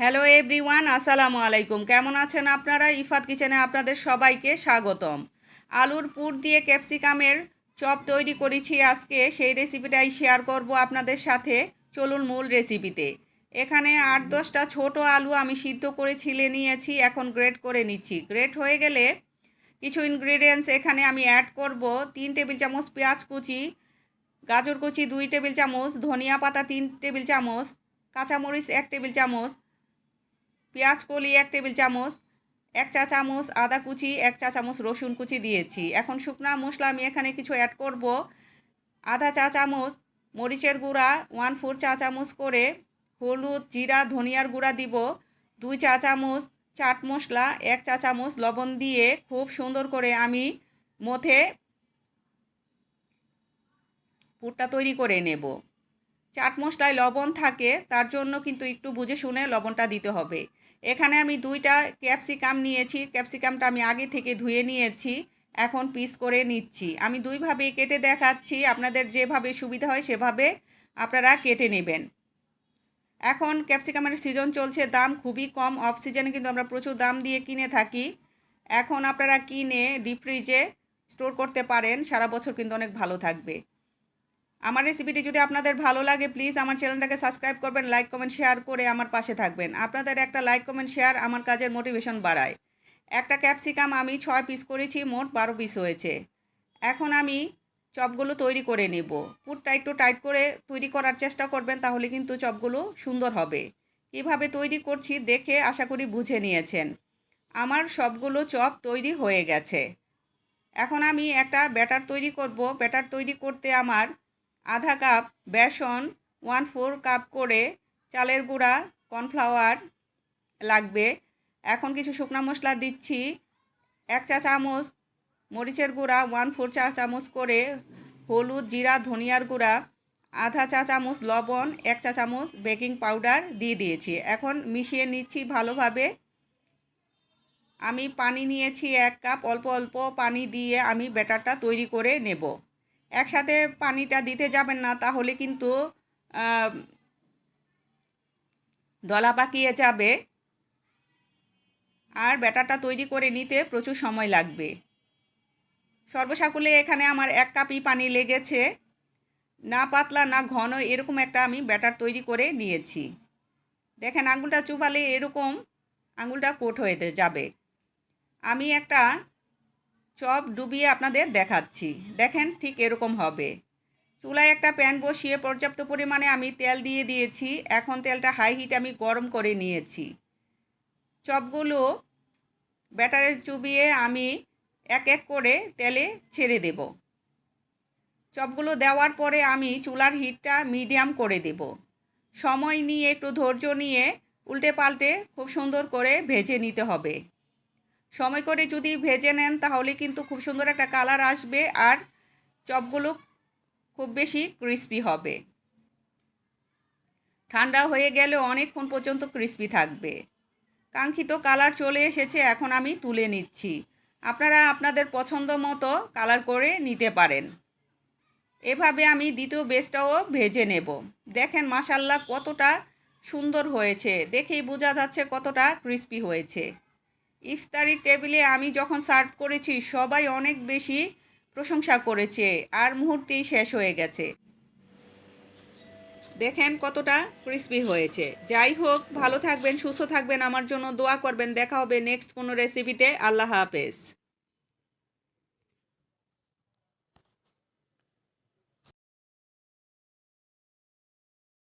Hello everyone আসসালামু আলাইকুম। কেমন আছেন আপনারা? ইফাত কিচেনে আপনাদের সবাইকে স্বাগতম। আলুর পুর দিয়ে ক্যাপসিকামের চপ তৈরি করেছি আজকে। সেই রেসিপিটাই শেয়ার করব আপনাদের সাথে। চলুন মূল রেসিপিতে এখানে আট দশটা ছোট আলু আমি সিদ্ধ করে ছিলে নিয়েছি। এখন গ্রেট করে নিচ্ছি। গ্রেট হয়ে গেলে কিছু ইনগ্রিডিয়েন্টস এখানে আমি অ্যাড করব। তিন টেবিল চামচ পেঁয়াজ কুচি, গাজর কুচি, দুই টেবিল চামচ, ধনিয়া পাতা, তিন টেবিল চামচ, কাঁচামরিচ এক টেবিল চামচ পেঁয়াজ, কলি, এক টেবিল চামচ, এক চা চামচ, আদা কুচি, এক চা চামচ রসুন কুচি দিয়েছি। এখন শুকনা মশলা আমি এখানে কিছু অ্যাড করব। আধা চা চামচ মরিচের গুঁড়া ওয়ান ফোর চা চামচ করে হলুদ, জিরা, ধনিয়ার গুঁড়া দিব। দুই চা চামচ চাট মশলা, এক চা চামচ লবণ দিয়ে খুব সুন্দর করে আমি মথে পুরটা তৈরি করে নেব। চাট মশলায় লবণ থাকে, তার জন্য কিন্তু একটু বুঝে শুনে লবণটা দিতে হবে। এখানে আমি দুইটা ক্যাপসিকাম নিয়েছি, ক্যাপসিকামটা আমি আগে থেকে ধুয়ে নিয়েছি, এখন পিস করে নিচ্ছি। আমি দুইভাবে কেটে দেখাচ্ছি, আপনাদের যেভাবে সুবিধা হয় সেভাবে আপনারা কেটে নেবেন। এখন ক্যাপসিকামের সিজন চলছে, দাম খুবই কম, অফ সিজনে কিন্তু আমরা প্রচুর দাম দিয়ে কিনে থাকি। এখন আপনারা কিনে, ডিপ ফ্রিজে স্টোর করতে পারেন, সারা বছর কিন্তু অনেক ভালো থাকবে। আমার রেসিপিটি যদি আপনাদের ভালো লাগে প্লিজ আমার চ্যানেলটাকে সাবস্ক্রাইব করবেন লাইক কমেন্ট শেয়ার করে আমার পাশে থাকবেন। আপনাদের একটা লাইক কমেন্ট শেয়ার আমার কাজের মোটিভেশন বাড়ায়। একটা ক্যাপসিকাম আমি ছয় পিস করেছি, মোট বারো পিস হয়েছে। এখন আমি চপগুলো তৈরি করে নেব। পুরটা একটু টাইট করে তৈরি করার চেষ্টা করবেন, তাহলে কিন্তু চপগুলো সুন্দর হবে। কীভাবে তৈরি করছি দেখে আশা করি বুঝে নিয়েছেন। আমার সবগুলো চপ তৈরি হয়ে গেছে। এখন আমি একটা ব্যাটার তৈরি করব। ব্যাটার তৈরি করতে আমার আধা কাপ বেসন ওয়ান ফোর কাপ করে চালের গুঁড়া কর্নফ্লাওয়ার লাগবে। এখন কিছু শুকনো মশলা দিচ্ছি। এক চা চামচ মরিচের গুঁড়া ওয়ান ফোর চা চামচ করে হলুদ, জিরা, ধনিয়ার গুঁড়া, আধা চা চামচ লবণ, এক চা চামচ বেকিং পাউডার দিয়ে দিয়েছি। এখন মিশিয়ে নিচ্ছি ভালোভাবে। আমি পানি নিয়েছি এক কাপ, অল্প অল্প পানি দিয়ে আমি ব্যাটারটা তৈরি করে নেব। একসাথে পানিটা দিতে যাবেন না, তাহলে কিন্তু দলা পাকিয়ে যাবে। আর ব্যাটারটা তৈরি করে নিতে প্রচুর সময় লাগবে। সর্বসাকুলে এখানে আমার এক কাপই পানি লেগেছে। না পাতলা, না ঘন, এরকম একটা আমি ব্যাটার তৈরি করে নিয়েছি। দেখেন, আঙুলটা চুপালে এরকম আঙুলটা কোট হয়ে যাবে। আমি একটা চপ ডুবিয়ে আপনাদের দেখাচ্ছি। দেখেন ঠিক এরকম হবে। চুলায় একটা প্যান বসিয়ে পর্যাপ্ত পরিমাণে আমি তেল দিয়ে দিয়েছি। এখন তেলটা হাই হিট আমি গরম করে নিয়েছি। চপগুলো ব্যাটারে চুবিয়ে আমি এক এক করে তেলে ছেড়ে দেব। চপগুলো দেওয়ার পরে আমি চুলার হিটটা মিডিয়াম করে দেব। সময় নিয়ে, একটু ধৈর্য নিয়ে উল্টে পাল্টে খুব সুন্দর করে ভেজে নিতে হবে। সময় করে যদি ভেজে নেন, তাহলে কিন্তু খুব সুন্দর একটা কালার আসবে আর চপগুলো খুব বেশি ক্রিস্পি হবে। ঠান্ডা হয়ে গেলে অনেকক্ষণ পর্যন্ত ক্রিস্পি থাকবে। কাঙ্ক্ষিত কালার চলে এসেছে, এখন আমি তুলে নিচ্ছি। আপনারা আপনাদের পছন্দ মতো কালার করে নিতে পারেন। এভাবে আমি দ্বিতীয় বেসটাও ভেজে নেব। দেখেন মাসাল্লাহ কতটা সুন্দর হয়েছে। দেখেই বোঝা যাচ্ছে কতটা ক্রিস্পি হয়েছে। ইফতারির টেবিলে আমি যখন সার্ভ করেছি, সবাই অনেক বেশি প্রশংসা করেছে আর মুহূর্তেই শেষ হয়ে গেছে। দেখেন কতটা ক্রিসপি হয়েছে। যাই হোক, ভালো থাকবেন, সুস্থ থাকবেন, আমার জন্য দোয়া করবেন। দেখা হবে নেক্সট কোনো রেসিপিতে আল্লাহ হাফেজ।